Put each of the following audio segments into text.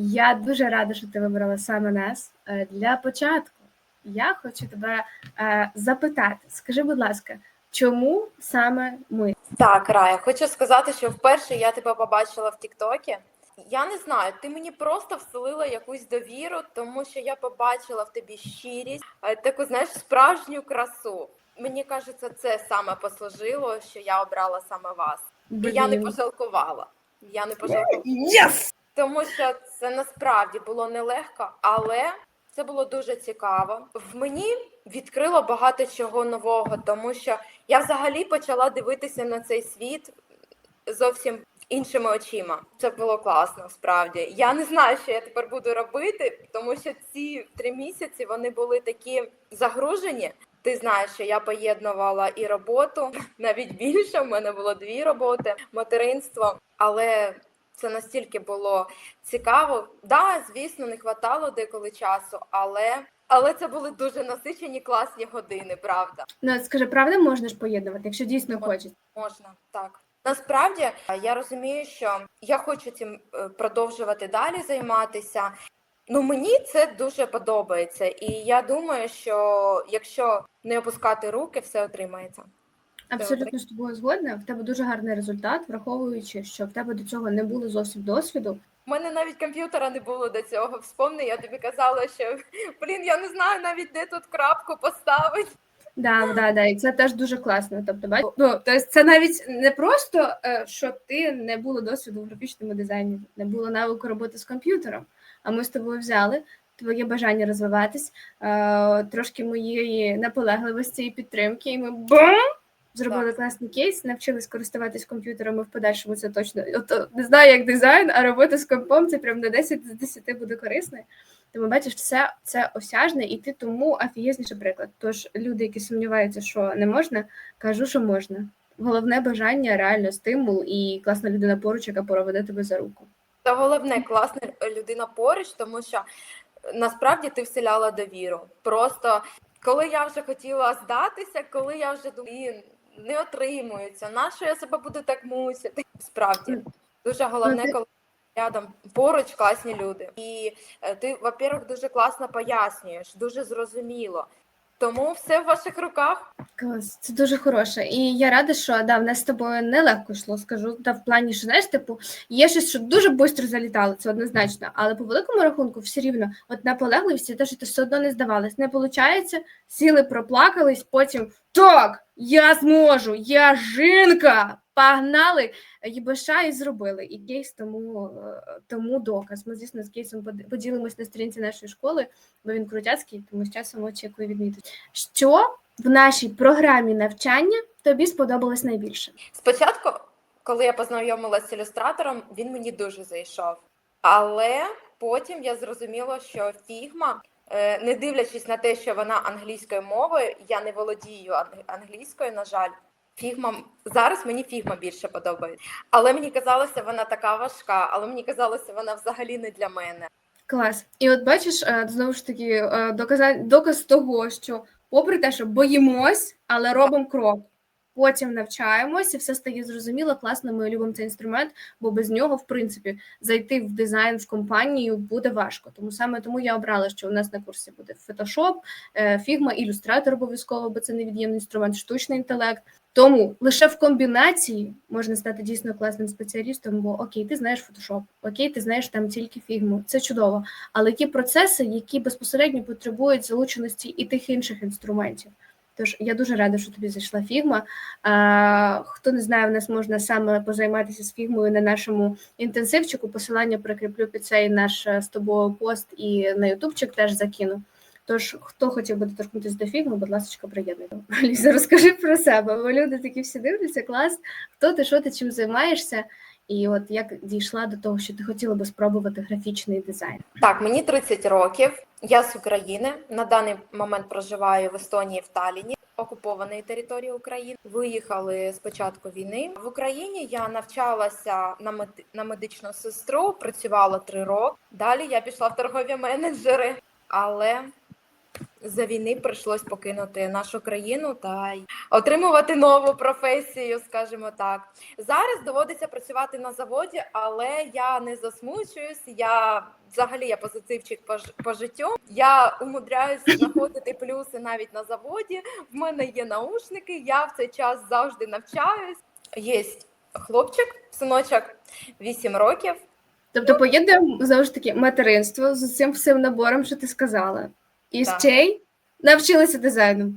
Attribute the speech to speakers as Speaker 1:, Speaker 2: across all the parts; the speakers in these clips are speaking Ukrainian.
Speaker 1: Я дуже рада, що ти вибрала саме нас. Е, Для початку я хочу тебе е, запитати. Скажи, будь ласка, чому саме ми?
Speaker 2: Так, Рая, хочу сказати, що вперше я тебе побачила в Тіктокі. Я не знаю, ти мені просто вселила якусь довіру, тому що я побачила в тобі щирість, е, таку знаєш справжню красу. Мені кажеться, це саме послужило, що я обрала саме вас. І я не пожалкувала. Я не пожалкувала.
Speaker 1: Yes!
Speaker 2: Тому що це насправді було нелегко, але це було дуже цікаво. В мені відкрило багато чого нового, тому що я взагалі почала дивитися на цей світ зовсім іншими очима. Це було класно, справді. Я не знаю, що я тепер буду робити, тому що ці три місяці вони були такі загружені. Ти знаєш, що я поєднувала і роботу навіть більше. В мене було дві роботи, материнство, але це настільки було цікаво. Да, звісно, не хватало деколи часу, але. Але це були дуже насичені класні години, правда.
Speaker 1: Ну, скажи, правда можна ж поєднувати, якщо дійсно хочеш?
Speaker 2: Можна так. Насправді я розумію, що я хочу цим е, продовжувати далі займатися. Ну мені це дуже подобається, і я думаю, що якщо не опускати руки, все отримається.
Speaker 1: Абсолютно з тобою згодна. В тебе дуже гарний результат, враховуючи, що в тебе до цього не було зовсім досвіду.
Speaker 2: У мене навіть комп'ютера не було до цього. Вспомни, я тобі казала, що блін, я не знаю навіть де тут крапку поставити.
Speaker 1: Да, да, да, і це теж дуже класно. Тобто, бач, ну, тобто це навіть не просто, е, що ти не було досвіду в графічному дизайні, не було навику роботи з комп'ютером. А ми з тобою взяли твоє бажання розвиватись, е, трошки моєї наполегливості і підтримки, і ми бум! Зробили
Speaker 2: Так.
Speaker 1: класний кейс, навчились користуватись комп'ютером, і в подальшому це точно. От, не знаю, як дизайн, а робота з компом це прям на 10 з 10 буде корисною. Тому бачиш, все це осяжне, і ти тому афієзніший приклад. Тож люди, які сумніваються, що не можна, кажу, що можна. Головне бажання, реально стимул і класна людина поруч, яка проведе тебе за руку.
Speaker 2: Та головне, класна людина поруч, тому що насправді ти вселяла довіру. Просто коли я вже хотіла здатися, коли я вже думаю, «Блін, не отримується, Нащо я себе буду так мусити? Справді дуже головне,
Speaker 1: Ну,
Speaker 2: коли рядом поруч класні люди. І е, ти, во-первых, дуже класно пояснюєш, дуже зрозуміло. Тому все в ваших руках.
Speaker 1: Клас, це дуже хороше. І я рада, що да, в нас з тобою нелегко йшло, скажу. Та в плані, що знаєш, типу, є щось, що дуже швидко залітало, це однозначно. Але по великому рахунку, все рівно, от наполегливість, і те, що ти все одно не здавалась. Не виходить, сіли, проплакались, потім так, я зможу, я жінка. Погнали, ЄБШ і зробили. І кейс тому, е, тому доказ. Ми, звісно, з кейсом поділимось на сторінці нашої школи, бо він крутяцький, тому з часом очікую відмітити. Що в нашій програмі навчання тобі сподобалось найбільше?
Speaker 2: Спочатку, коли я познайомилася з ілюстратором, він мені дуже зайшов. Але потім я зрозуміла, що фігма, е, не дивлячись на те, що вона англійською мовою, я не володію ан- англійською, на жаль. Фігма зараз мені фігма більше подобається. Але мені казалося, вона така важка, але мені казалося, вона взагалі не для мене.
Speaker 1: Клас. І от бачиш, е, знову ж таки, е, доказ того, що попри те, що боїмось, але робимо крок. Потім навчаємось, і все стає зрозуміло. Класно, ми любимо цей інструмент, бо без нього, в принципі, зайти в дизайн в компанію буде важко. Тому саме тому я обрала, що у нас на курсі буде е, Figma, ілюстратор обов'язково, бо це невід'ємний інструмент, штучний інтелект. Тому лише в комбінації можна стати дійсно класним спеціалістом, бо окей, ти знаєш Photoshop, окей, ти знаєш там тільки фігму. Це чудово. Але є процеси, які безпосередньо потребують залученості і тих інших інструментів. Тож я дуже рада, що тобі зайшла фігма. А, хто не знає, в нас можна саме позайматися з фігмою на нашому інтенсивчику. Посилання прикріплю під цей наш е, з тобою пост і на ютубчик теж закину. Тож, хто хотів би доторкнутися до фігми, будь ласка, приєднуйте. Ліза, розкажи про себе, бо люди такі всі дивляться, клас. Хто ти, що ти, чим займаєшся? І от як дійшла до того, що ти хотіла би спробувати графічний дизайн?
Speaker 2: Так, мені 30 років. Я з України. На даний момент проживаю в Естонії в Талліні, окупованої території України. Виїхали з початку війни. В Україні я навчалася на мед... на медичну сестру, працювала три роки. Далі я пішла в торгові менеджери, але за війни прийшлось покинути нашу країну та отримувати нову професію, скажімо так. Зараз доводиться працювати на заводі, але я не засмучуюсь. Я взагалі я позитивчик по, по життю. Я умудряюся знаходити плюси навіть на заводі. В мене є наушники. Я в цей час завжди навчаюсь. Є хлопчик, синочок, 8 років.
Speaker 1: Тобто поєднуємо знову ж таки материнство з цим всім набором, що ти сказала. І
Speaker 2: Так.
Speaker 1: ще й навчилася дизайну.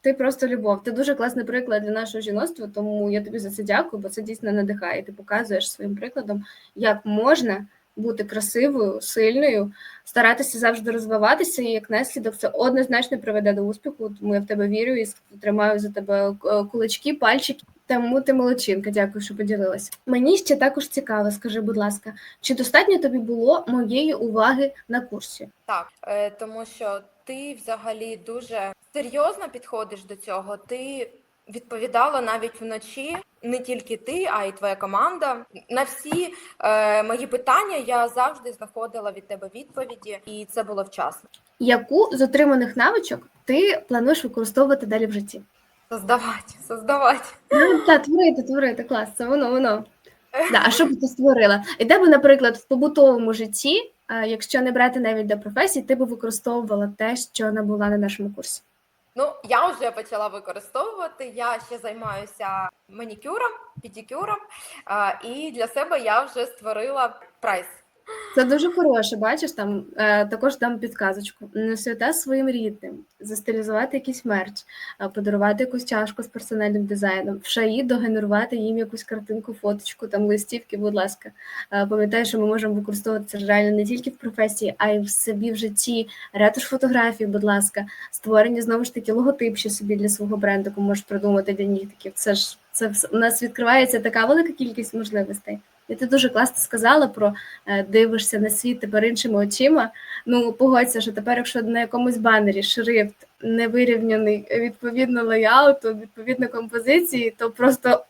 Speaker 1: Ти просто любов. Ти дуже класний приклад для нашого жіноцтва, тому я тобі за це дякую, бо це дійсно надихає. Ти показуєш своїм прикладом, як можна бути красивою, сильною, старатися завжди розвиватися, і як наслідок це однозначно приведе до успіху. Тому я в тебе вірю і тримаю за тебе е, кулачки, пальчики. Тому ти молодчинка, дякую, що поділилася. Мені ще також цікаво, скажи, будь ласка, чи достатньо тобі було моєї уваги на курсі?
Speaker 2: Так, е, тому що ти взагалі дуже серйозно підходиш до цього. Ти відповідала навіть вночі, не тільки ти, а й твоя команда. На всі е, мої питання я завжди знаходила від тебе відповіді, і це було вчасно.
Speaker 1: Яку з отриманих навичок ти плануєш використовувати далі в житті?
Speaker 2: Создавати, создавати.
Speaker 1: Ну, та творити, творити, клас, це воно, воно. Да, а що б ти створила? І де би, наприклад, в побутовому житті, якщо не брати навіть до професії, ти би використовувала те, що набула на нашому курсі?
Speaker 2: Ну, я вже почала використовувати. Я ще займаюся манікюром, педикюром, і для себе я вже створила прайс.
Speaker 1: Це дуже хороше, бачиш, там е, також дам підказочку. Не свята своїм рідним, застилізувати якийсь мерч, е, подарувати якусь чашку з персональним дизайном, в шаї догенерувати їм якусь картинку, фоточку, там листівки, будь ласка. Е, пам'ятаю, що ми можемо використовувати реально не тільки в професії, а й в собі в житті. Ретуш фотографій, будь ласка, створення знову ж таки логотип ще собі для свого бренду, можеш придумати для нігтиків. Це ж це у нас відкривається така велика кількість можливостей. І ти дуже класно сказала про е, дивишся на світ тепер іншими очима. Ну, погодься, що тепер, якщо на якомусь банері шрифт не вирівняний відповідно леяуту, відповідно композиції, то просто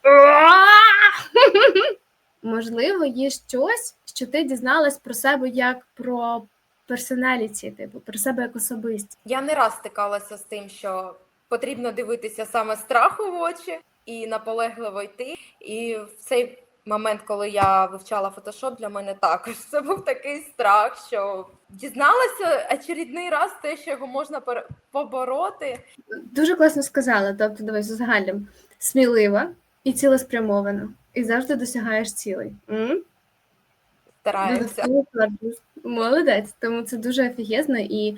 Speaker 1: можливо є щось, що ти дізналась про себе як про персоналіті, типу про себе як особистість.
Speaker 2: Я не раз стикалася з тим, що потрібно дивитися саме страху в очі і наполегливо йти. І в цей момент, коли я вивчала фотошоп, для мене також це був такий страх, що дізналася очередний раз те, що його можна побороти.
Speaker 1: Дуже класно сказала. Тобто, дивись, загальним смілива і цілеспрямована, і завжди досягаєш цілей. М?
Speaker 2: Стараємося.
Speaker 1: Молодець, тому це дуже офігезно. І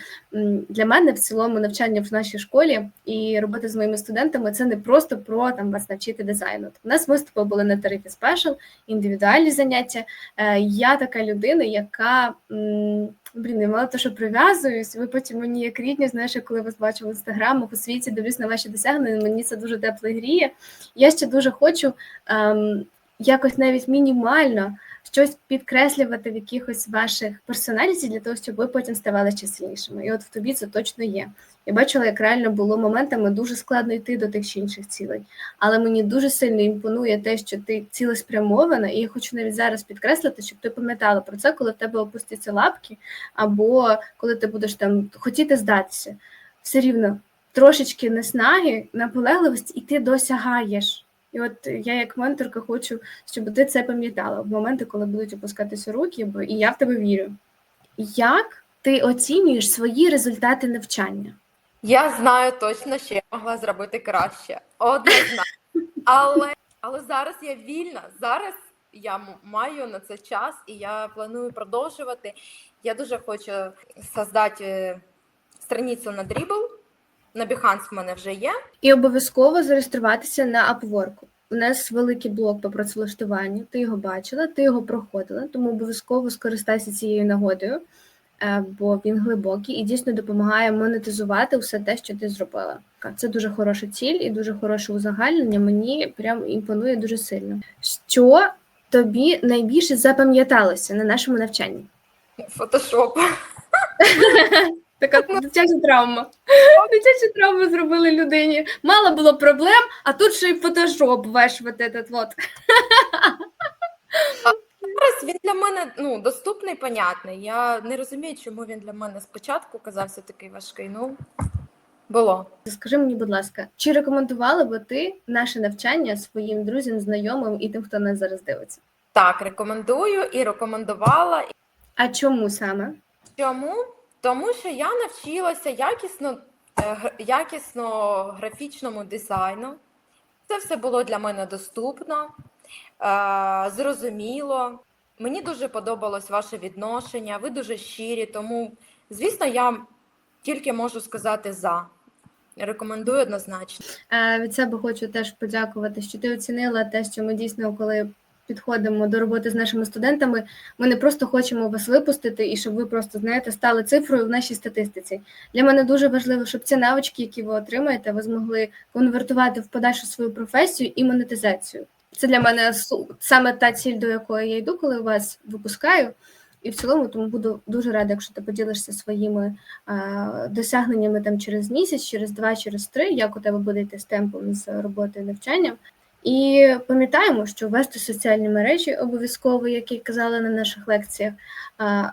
Speaker 1: для мене в цілому навчання в нашій школі і робота з моїми студентами це не просто про там вас навчити дизайну. У нас виступи були на тарифі спешл, індивідуальні заняття. Е, я така людина, яка блін, я мало того, що прив'язуюсь. Ви потім мені як рідні, знаєш, коли вас бачу в інстаграмах у світі, дивлюсь на ваші досягнення. Мені це дуже тепло гріє. Я ще дуже хочу ем, якось навіть мінімально щось підкреслювати в якихось ваших персоналіті для того, щоб ви потім ставали ще. І от в тобі це точно є. Я бачила, як реально було моментами дуже складно йти до тих чи інших цілей. Але мені дуже сильно імпонує те, що ти цілеспрямована, і я хочу навіть зараз підкреслити, щоб ти пам'ятала про це, коли в тебе опустяться лапки, або коли ти будеш там хотіти здатися. Все рівно трошечки наснаги, наполегливості, і ти досягаєш. І от я, як менторка, хочу, щоб ти це пам'ятала в моменти, коли будуть опускатися руки, бо і я в тебе вірю. Як ти оцінюєш свої результати навчання?
Speaker 2: Я знаю точно, що я могла зробити краще. Однозначно. Але, але зараз я вільна. Зараз я маю на це час і я планую продовжувати. Я дуже хочу создати е, страницю на Dribble. На Behance в мене вже є.
Speaker 1: І обов'язково зареєструватися на Upwork. У нас великий блок по працевлаштуванню. Ти його бачила, ти його проходила, тому обов'язково скористайся цією нагодою, е, бо він глибокий і дійсно допомагає монетизувати все те, що ти зробила. Це дуже хороша ціль і дуже хороше узагальнення. Мені прям імпонує дуже сильно. Що тобі найбільше запам'яталося на нашому навчанні?
Speaker 2: Фотошоп.
Speaker 1: Така дитяча травма. Дитячу травму зробили людині. Мало було проблем, а тут ще й фотошоп вот этот вот.
Speaker 2: Зараз він для мене ну, доступний, понятний. Я не розумію, чому він для мене спочатку казався такий важкий. Ну, було.
Speaker 1: Скажи мені, будь ласка, чи рекомендувала би ти наше навчання своїм друзям, знайомим і тим, хто нас зараз дивиться?
Speaker 2: Так, рекомендую і рекомендувала.
Speaker 1: А чому саме?
Speaker 2: Чому? Тому що я навчилася якісно, е, якісно графічному дизайну. Це все було для мене доступно, е, зрозуміло. Мені дуже подобалось ваше відношення, ви дуже щирі, тому, звісно, я тільки можу сказати за. Рекомендую однозначно.
Speaker 1: Е, Від себе хочу теж подякувати, що ти оцінила те, що ми дійсно, коли підходимо до роботи з нашими студентами, ми не просто хочемо вас випустити і щоб ви просто знаєте стали цифрою в нашій статистиці. Для мене дуже важливо, щоб ці навички, які ви отримаєте, ви змогли конвертувати в подальшу свою професію і монетизацію. Це для мене саме та ціль, до якої я йду, коли вас випускаю. І в цілому тому буду дуже рада, якщо ти поділишся своїми а, досягненнями там через місяць, через два, через три, як у тебе буде йти з темпом з роботи і навчанням. І пам'ятаємо, що вести соціальні мережі обов'язково, як і казали на наших лекціях,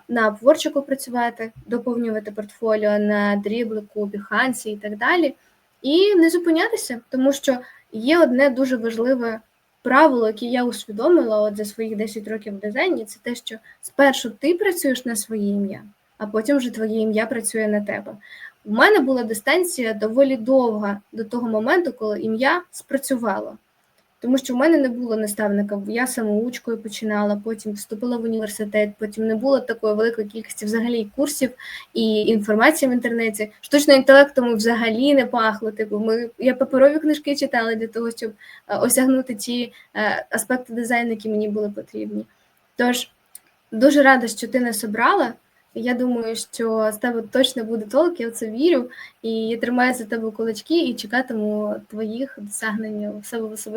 Speaker 1: на Upwork працювати, доповнювати портфоліо на дріблику, Behance і так далі. І не зупинятися, тому що є одне дуже важливе правило, яке я усвідомила от за своїх 10 років в дизайні, це те, що спершу ти працюєш на своє ім'я, а потім вже твоє ім'я працює на тебе. У мене була дистанція доволі довга до того моменту, коли ім'я спрацювало. Тому що в мене не було наставника. Я самоучкою починала, потім вступила в університет, потім не було такої великої кількості взагалі курсів і інформації в інтернеті. Штучним інтелектом взагалі не пахло. Типу, ми я паперові книжки читала для того, щоб е, осягнути ті е, аспекти дизайну, які мені були потрібні. Тож дуже рада, що ти нас обрала. Я думаю, що з тебе точно буде толк, я в це вірю. І я тримаю за тебе кулачки і чекатиму твоїх досягнень у себе в особистому